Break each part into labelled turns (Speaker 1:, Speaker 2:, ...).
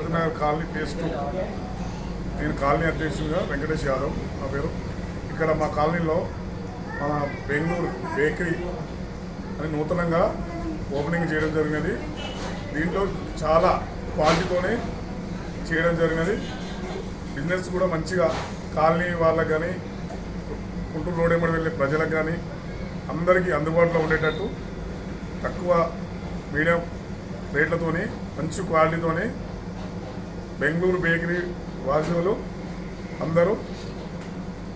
Speaker 1: Face two నేను colony అధ్యక్షుడిగా వెంకటేష్ యాదవ్ నా పేరు. ఇక్కడ మా కాలనీలో మన బెంగళూరు బేకరీ అని నూతనంగా ఓపెనింగ్ చేయడం జరిగినది. దీంట్లో చాలా క్వాలిటీతోనే చేయడం జరిగినది. బిజినెస్ కూడా మంచిగా కాలనీ వాళ్ళకి కానీ గుంటూరు రోడ్ ఏమడి వెళ్ళే ప్రజలకు కానీ అందరికీ అందుబాటులో ఉండేటట్టు తక్కువ మీడియం రేట్లతోని మంచి క్వాలిటీతోని బెంగళూరు బేకరీ వాసులు అందరూ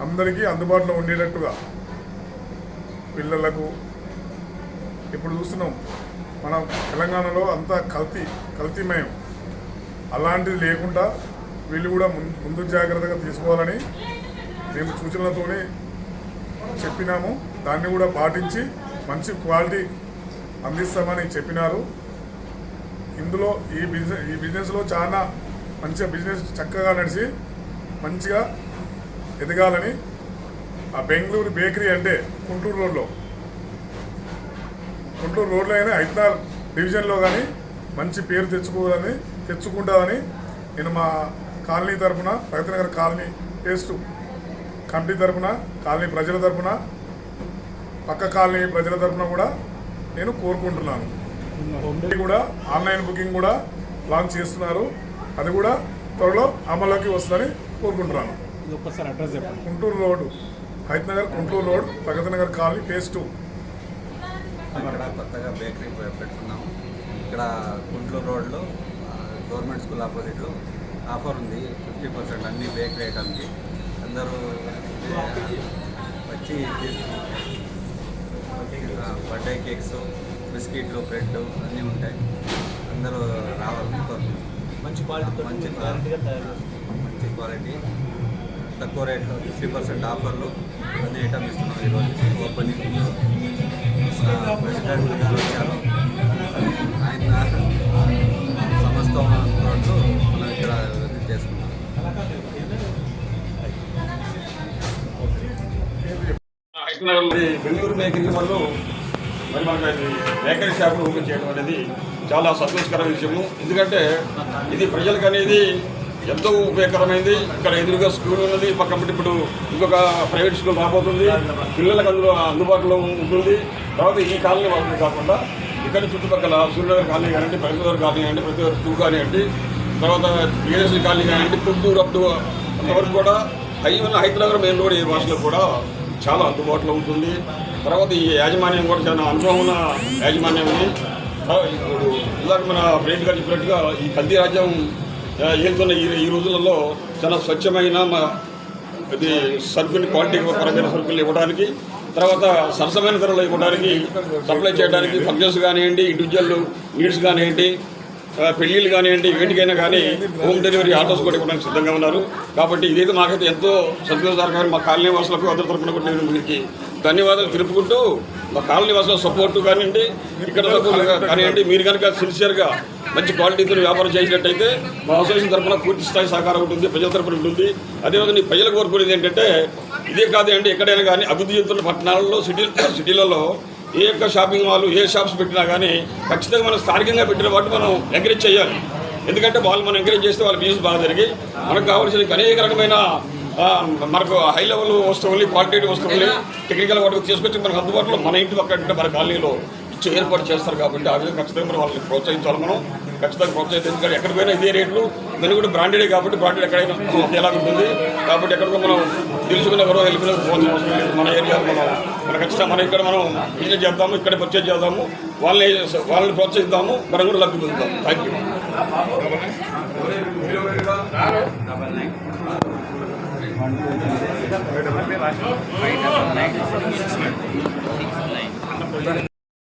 Speaker 1: అందరికీ అందుబాటులో ఉండేటట్టుగా పిల్లలకు ఇప్పుడు చూస్తున్నాం మన తెలంగాణలో అంతా కల్తీ కల్తీమయం. అలాంటిది లేకుండా వీళ్ళు కూడా ముందు జాగ్రత్తగా తీసుకోవాలని మేము సూచనలతోనే చెప్పినాము. దాన్ని కూడా పాటించి మంచి క్వాలిటీ అందిస్తామని చెప్పినారు. ఇందులో ఈ బిజినెస్ ఈ బిజినెస్లో చాలా మంచిగా బిజినెస్ చక్కగా నడిచి మంచిగా ఎదగాలని ఆ బెంగళూరు బేకరీ అంటే గుంటూరు రోడ్లో. గుంటూరు రోడ్లో అయినా హైదరాబాద్ డివిజన్లో కానీ మంచి పేరు తెచ్చుకోవాలని తెచ్చుకుంటుందని నేను మా కాలనీ తరపున Pragathi Nagar colony taste committee తరపున కాలనీ ప్రజల తరపున పక్క కాలనీ ప్రజల తరపున కూడా నేను కోరుకుంటున్నాను. కూడా ఆన్లైన్ బుకింగ్ కూడా లాంచ్ చేస్తున్నారు. అది కూడా త్వరలో అమల్లోకి వస్తుందని కోరుకుంటున్నాను.
Speaker 2: ఒక్కసారి అడ్రస్ చెప్పండి.
Speaker 1: Guntur road Haitanagar Guntur road Pragathi Nagar colony phase two.
Speaker 3: ఇక్కడ కొత్తగా బేకరీ పెట్టుకున్నాము. ఇక్కడ గుంటూరు రోడ్లో గవర్నమెంట్ స్కూల్ ఆపోజిట్లో ఆఫర్ ఉంది. ఫిఫ్టీ పర్సెంట్ అన్ని బేకరీ ఐటమ్కి అందరూ వచ్చి బర్త్డే కేక్స్ బిస్కెట్లు బ్రెడ్ అన్నీ ఉంటాయి. అందరూ
Speaker 2: మంచి క్వాలిటీతో
Speaker 3: మంచి
Speaker 2: గ్యారంటీగా తయారు చేస్తాం
Speaker 3: మంచి క్వాలిటీ తక్కువ రేట్లో ఫిఫ్టీ పర్సెంట్ ఆఫర్లు అన్ని ఐటమ్ ఇస్తున్నాం ఈరోజు ఓపెనింగ్ ప్రెసిడెంట్ గారు వచ్చారు. ఆయన సమస్తం మనం ఇక్కడ చేసుకున్నాం.
Speaker 4: బెంగళూరు బేకరీ వాళ్ళు మరి మనకి బేకరీ షాపులు ఓపెన్ చేయడం అనేది చాలా సంతోషకర విషయము. ఎందుకంటే ఇది ప్రజలకు అనేది ఎంతో ఉపయోగకరమైంది. ఇక్కడ ఎదురుగా స్కూల్ ఉన్నది పక్కన ఇప్పుడు ఇంకొక ప్రైవేట్ స్కూల్ రాబోతుంది. పిల్లలకు అందులో అందుబాటులో ఉంటుంది. తర్వాత ఈ కాలనీ వాళ్ళని కాకుండా ఇక్కడ చుట్టుపక్కల సూర్యనగర్ కాలనీ కానివ్వండి ప్రగతినగర్ కాలనీ కానివ్వండి ప్రతి టూ కానివ్వండి తర్వాత బిఎస్సీ కాలనీ కానివ్వండి పుత్తూరు అప్ టు అంతవరకు కూడా ఈవెన్ హైదరాబాద్ మెయిన్ రోడ్ ఏ భాషలో కూడా చాలా అందుబాటులో ఉంటుంది. తర్వాత ఈ యాజమాన్యం కూడా చాలా అనుభవం ఉన్న యాజమాన్యం ఇప్పుడు ఇందాక మన ప్రేమ్ గారు చెప్పినట్టుగా ఈ కల్తీ రాజ్యం ఏలుతున్న ఈ ఈ రోజులలో చాలా స్వచ్ఛమైన మా ఇది సరుకుని క్వాలిటీ పరమైన సరుకులు ఇవ్వడానికి తర్వాత సరసమైన ధరలు ఇవ్వడానికి సప్లై చేయడానికి ఫంక్షన్స్ కానివ్వండి ఇండివిజువల్ నీడ్స్ కానివ్వండి పెళ్ళిళ్ళు కానివ్వండి వేటికైనా కానీ హోమ్ డెలివరీ ఆటోస్ కూడా ఇవ్వడానికి సిద్ధంగా ఉన్నారు. కాబట్టి ఇదైతే మాకైతే ఎంతో సంతోషకరమైన మా కాలనీ వాసులకు అందరి తరపున కూడా నేను మీకు ధన్యవాదాలు తెలుపుకుంటూ మా కాలనీ వాసుల సపోర్ట్ కానివ్వండి ఇక్కడ కానివ్వండి మీరు కనుక సిన్సియర్గా మంచి క్వాలిటీతో వ్యాపారం చేసినట్టయితే మా అసోసియేషన్ తరఫున పూర్తి స్థాయి సహకారం ఉంటుంది ప్రజల తరపున ఉంటుంది. అదేవిధంగా ప్రజలకు కోరుకునేది ఏంటంటే ఇదే కాదు అండి ఎక్కడైనా కానీ అభివృద్ధి చెందుతున్న పట్టణాలలో సిటీ సిటీలలో ఏ యొక్క షాపింగ్ మాల్ ఏ షాప్స్ పెట్టినా కానీ ఖచ్చితంగా మనం స్థానికంగా పెట్టిన వాటిని మనం ఎంకరేజ్ చేయాలి. ఎందుకంటే వాళ్ళు మనం ఎంకరేజ్ చేస్తే వాళ్ళ బిజినెస్ బాగా జరిగి మనకు కావాల్సిన అనేక రకమైన మనకు హై లెవెల్ వస్తువులు క్వాలిటీ వస్తువులు టెక్నికల్ వాటికి తీసుకొచ్చి మనకు అందుబాటులో మన ఇంటి పక్కన మన కాలనీలో ఏర్పాటు చేస్తారు కాబట్టి ఆ విధంగా ఖచ్చితంగా మనం వాళ్ళని ప్రోత్సహించాలి మనం. ఖచ్చితంగా ప్రోత్సహించాలి. ఎందుకంటే ఎక్కడికి పోయినా ఇదే రేట్లు ఇవన్నీ కూడా బ్రాండెడే కాబట్టి బ్రాండెడ్ ఎక్కడైనా ఒకేలా ఉంటుంది. కాబట్టి ఎక్కడికో మనం తెలుసుకున్న ఎవరో వెళ్ళిపోయిన పోవాల్సిన అవసరం లేదు. మన ఏరియాలో మనం మన ఖచ్చితంగా మనం ఇక్కడ మనం బిజినెస్ చేద్దాము ఇక్కడ పర్చేజ్ చేద్దాము వాళ్ళని వాళ్ళని ప్రోత్సహిద్దాము మనం కూడా లబ్ధి పొందుతాం. Thank you
Speaker 3: five double nine